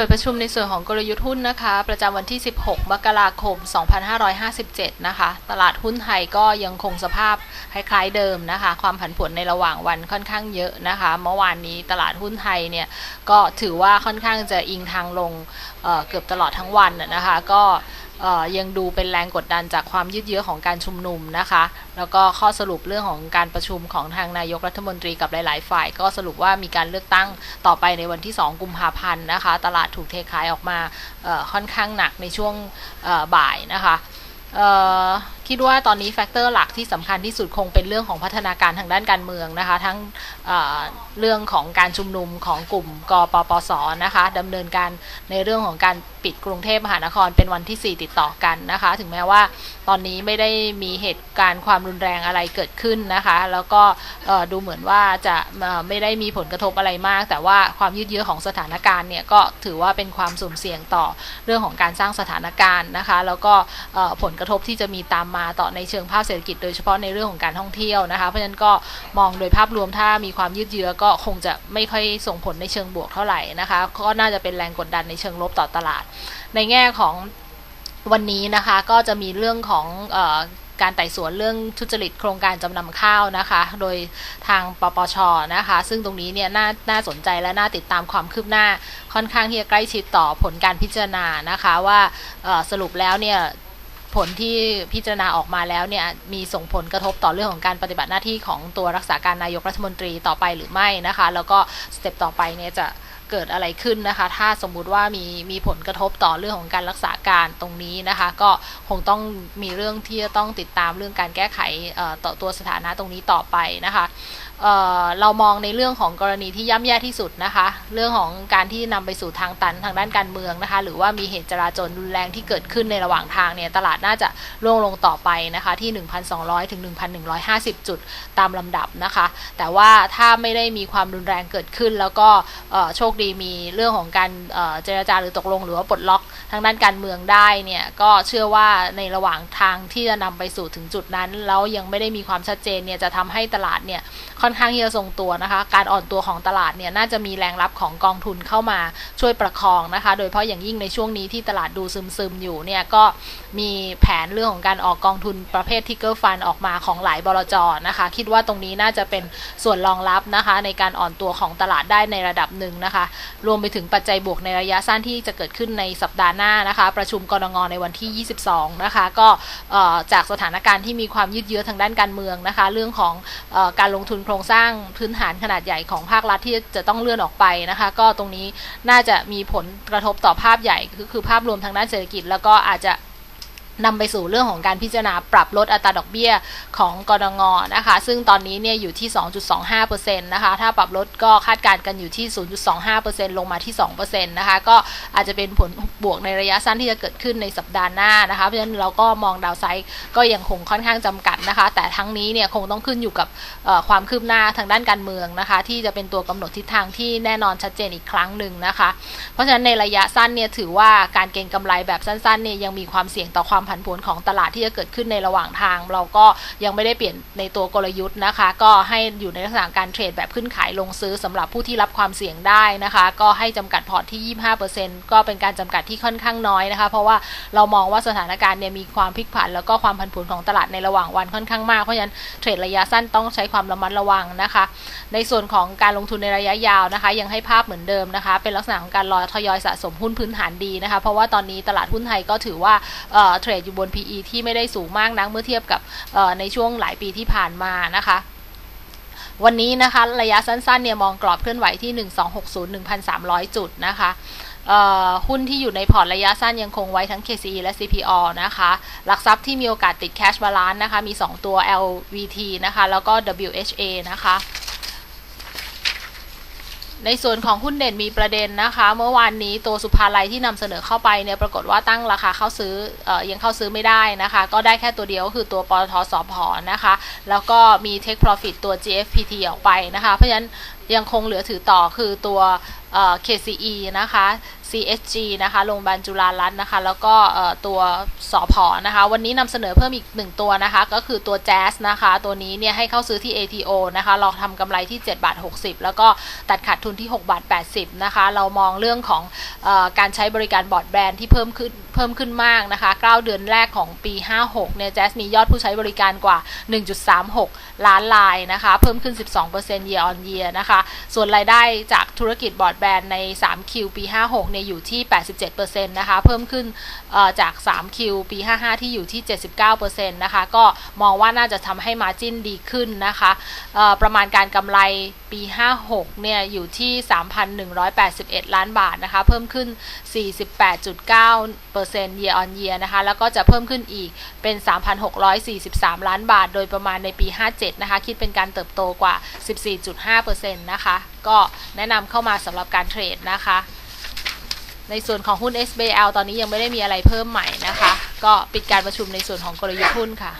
ปิดประชุมในส่วนของกลยุทธ์หุ้นนะคะ ประจำวันที่ 16 มกราคม 2557 นะคะ ตลาดหุ้นไทยก็ยังคงสภาพคล้ายๆเดิมนะคะ ความผันผวนในระหว่างวันค่อนข้างเยอะนะคะ เมื่อวานนี้ตลาดหุ้นไทยเนี่ยก็ถือว่าค่อนข้างจะอิงทางลงเเกือบตลอดทั้งวันนะคะ ก็ ยังดูเป็นแรงกดดันจากความยืดเยื้อของการชุมนุมนะคะ แล้วก็ข้อสรุปเรื่องของการประชุมของทางนายกรัฐมนตรีกับหลาย ๆ ฝ่าย ก็สรุปว่ามีการเลือกตั้งต่อไปในวันที่ 2 กุมภาพันธ์นะคะ ตลาดถูกเทขายออกมาค่อนข้างหนักในช่วงบ่ายนะคะ คิดว่าตอนนี้แฟกเตอร์หลักที่สำคัญที่สุดคงเป็นเรื่องของพัฒนาการทางด้านการเมืองนะคะ ทั้งเเรื่องของการชุมนุมของกลุ่มกปปสนะคะดำเนินการในเรื่องของการปิดกรุงเทพมหานครเป็นวันที่ 4 ติดต่อกันนะคะ ถึงแม้ว่าตอนนี้ไม่ได้มีเหตุการณ์ความรุนแรงอะไรเกิดขึ้นนะคะ แล้วก็ดูเหมือนว่าจะไม่ได้มีผลกระทบอะไรมาก แต่ว่าความยืดเยื้อของสถานการณ์เนี่ยก็ถือว่าเป็นความสุ่มเสี่ยงต่อเรื่องของการสร้างสถานการณ์นะคะ แล้วก็ผลกระทบที่จะมีตามมาต่อในเชิงภาคเศรษฐกิจ โดยเฉพาะในเรื่องของการท่องเที่ยวนะคะ เพราะฉะนั้นก็มองโดยภาพรวมถ้ามีความยืดเยื้อก็คงจะไม่ค่อยส่งผลในเชิงบวกเท่าไหร่นะคะ ก็น่าจะเป็นแรงกดดันในเชิงลบต่อตลาด ในแง่ของวันนี้นะคะก็จะมีเรื่องของอการไต่สวนเรื่องทุจริตโครงการจำนำข้าวนะคะ โดยทางปปชนะคะ ซึ่งตรงนี้เนี่ยน่าน่าสนใจและน่าติดตามความคืบหน้าค่อนข้างที่จะใกล้ชิดต่อผลการพิจารณานะคะว่าสรุปแล้วเนี่ย ผลที่พิจารณาออกมาแล้วเนี่ยมีส่งผลกระทบต่อเรื่องของการปฏิบัติหน้าที่ของตัวรักษาการนายกรัฐมนตรีต่อไปหรือไม่นะคะ แล้วก็สเต็ปต่อไปเนี่ยจะเกิดอะไรขึ้นนะคะ ถ้าสมมุติว่ามีมีผลกระทบต่อเรื่องของการรักษาการตรงนี้นะคะ ก็คงต้องมีเรื่องที่จะต้องติดตามเรื่องการแก้ไขต่อตัวสถานะตรงนี้ต่อไปนะคะ เเรามองในเรื่องของกรณีที่ย่ำแย่ที่สุดนะคะ เรื่องของการที่นำไปสู่ทางตันทางด้านการเมืองนะคะ หรือว่ามีเหตุจราจรรุนแรงที่เกิดขึ้นในระหว่างทางเนี่ยตลาดน่าจะร่วงลงต่อไปนะคะที่ 1,200 ถึง 1,150 จุดตามลำดับนะคะ แต่ว่าถ้าไม่ได้มีความรุนแรงเกิดขึ้น แล้วก็โชคดีมีเรื่องของการเจรจาหรือตกลง หรือว่าปลดล็อกทางด้านการเมืองได้เนี่ยก็เชื่อว่าในระหว่างทางที่จะนำไปสู่ถึงจุดนั้น แล้วยังไม่ได้มีความชัดเจนเนี่ยจะทำให้ตลาดเนี่ยค่อนข้างที่จะทรงตัวนะคะ การอ่อนตัวของตลาดเนี่ยน่าจะมีแรงรับของกองทุนเข้ามาช่วยประคองนะคะ โดยเฉพาะอย่างยิ่งในช่วงนี้ที่ตลาดดูซึมๆอยู่เนี่ยก็มีแผนเรื่องของการออกกองทุนประเภททิกเกอร์ฟันออกมาของหลายบลจนะคะ คิดว่าตรงนี้น่าจะเป็นส่วนรองรับนะคะ ในการอ่อนตัวของตลาดได้ในระดับหนึ่งนะคะ รวมไปถึงปัจจัยบวกในระยะสั้นที่จะเกิดขึ้นในสัปดาห์หน้านะคะ ประชุมกรงงในวันที่ 22 นะคะ ก็จากสถานการณ์ที่มีความยืดเยื้อทางด้านการเมืองนะคะ เรื่องของอการลงทุนโครงสร้างพื้นฐานขนาดใหญ่ของภาครัฐที่จะต้องเลื่อนออกไปนะคะ ก็ตรงนี้น่าจะมีผลกระทบต่อภาพใหญ่คือคือภาพรวมทางด้านเศรษฐกิจ แล้วก็อาจจะ นำไปสู่เรื่องของการพิจารณาปรับลดอัตราดอกเบี้ยของกรงงนะคะ ซึ่งตอนนี้เนี่ยอยู่ที่ 2.25%นะคะ ถ้าปรับลดก็คาดการณ์กันอยู่ที่ 0.25%ลงมาที่ 2%นะคะ ก็อาจจะเป็นผลบวกในระยะสั้นที่จะเกิดขึ้นในสัปดาห์หน้านะคะ เพราะฉะนั้นเราก็มองดาวไซด์ก็ยังคงค่อนข้างจำกัดนะคะ แต่ทั้งนี้เนี่ยคงต้องขึ้นอยู่กับความคืบหน้าทางด้านการเมืองนะคะ ที่จะเป็นตัวกำหนดทิศทางที่แน่นอนชัดเจนอีกครั้งหนึ่งนะคะ เพราะฉะนั้นในระยะสั้นเนี่ยถือว่าการเก็งกำไรแบบสั้นๆเนี่ยยังมีความเสี่ยงต่อความผันผวนของตลาดที่จะเกิดขึ้นในระหว่างทาง เราก็ยังไม่ได้เปลี่ยนในตัวกลยุทธ์นะคะ ก็ให้อยู่ในลักษณะการเทรดแบบขึ้นขายลงซื้อสำหรับผู้ที่รับความเสี่ยงได้นะคะ ก็ให้จำกัดพอร์ตที่ 25%ก็เป็นการจำกัดที่ค่อนข้างน้อยนะคะ เพราะว่าเรามองว่าสถานการณ์เนี่ยมีความพลิกผัน แล้วก็ความผันผวนของตลาดในระหว่างวันค่อนข้างมากเพราะฉะนั้นเทรดระยะสั้นต้องใช้ความระมัดระวังนะคะ ในส่วนของการลงทุนในระยะยาวนะคะ ยังให้ภาพเหมือนเดิมนะคะ เป็นลักษณะของการรอทยอยสะสมหุ้นพื้นฐานดีนะคะ เพราะว่าตอนนี้ตลาดหุ้นไทยก็ถือว่าเทรดอยู่บน PE ที่ไม่ได้สูงมากนักเมื่อเทียบกับในช่วงหลายปีที่ผ่านมานะคะวันนี้นะคะระยะสั้นๆเนี่ยมองกรอบเคลื่อนไหวที่ 1260-1,300 จุดนะคะหุ้นที่อยู่ในพอร์ตระยะสั้นยังคงไว้ทั้ง KCE และ CPO นะคะ หลักทรัพย์ที่มีโอกาสติด cash balance นะคะ มี 2 ตัว LVT นะคะ แล้วก็ WHA นะคะ ในส่วนของหุ้นเด่นมีประเด็นนะคะ เมื่อวานนี้ตัวสุภาลัยที่นำเสนอเข้าไปเนี่ยปรากฏว่าตั้งราคาเข้าซื้ออยังเข้าซื้อไม่ได้นะคะ ก็ได้แค่ตัวเดียวก็คือตัวปตทสพนะคะ แล้วก็มี Take Profit ตัว GFPT ออกไปนะคะ เพราะฉะนั้นยังคงเหลือถือต่อคือตัวเอ่อ KCE นะคะ CSG นะคะโรงพยาบาลจุฬารัตน์นะคะ แล้วก็ตัวสอพอนะคะ วันนี้นำเสนอเพิ่มอีกหนึ่งตัวนะคะ ก็คือตัวแจ๊สนะคะ ตัวนี้เนี่ยให้เข้าซื้อที่ ATO นะคะเราทำกำไรที่7บาท60 แล้วก็ตัดขาดทุนที่6บาท80นะคะ เรามองเรื่องของอการใช้บริการบอร์ดแบรนด์ที่เพิ่มขึ้น เพิ่มขึ้นมากนะคะ 9 เดือนแรกของปี 56 เนี่ย Jazz มียอดผู้ใช้บริการกว่า 1.36 ล้านรายนะคะ เพิ่มขึ้น 12% year on year นะคะ ส่วนรายได้จากธุรกิจบอร์ดแบนด์ใน 3Q ปี 56 เนี่ยอยู่ที่ 87%นะคะ เพิ่มขึ้นจาก 3Q ปี 55 ที่อยู่ที่ 79%นะคะ ก็มองว่าน่าจะทำให้มาจิ้นดีขึ้นนะคะ ประมาณการกำไรปี 56 เนี่ย อยู่ที่ 3,181 ล้านบาทนะคะ เพิ่มขึ้น 48.9% year on year นะคะ แล้วก็จะเพิ่มขึ้นอีกเป็น 3,643 ล้านบาท โดยประมาณในปี 57 นะคะ คิดเป็นการเติบโตกว่า 14.5%นะคะ ก็แนะนำเข้ามาสำหรับการเทรดนะคะ ในส่วนของหุ้น SBL ตอนนี้ยังไม่ได้มีอะไรเพิ่มใหม่นะคะ ก็ปิดการประชุมในส่วนของกลยุทธ์หุ้นค่ะ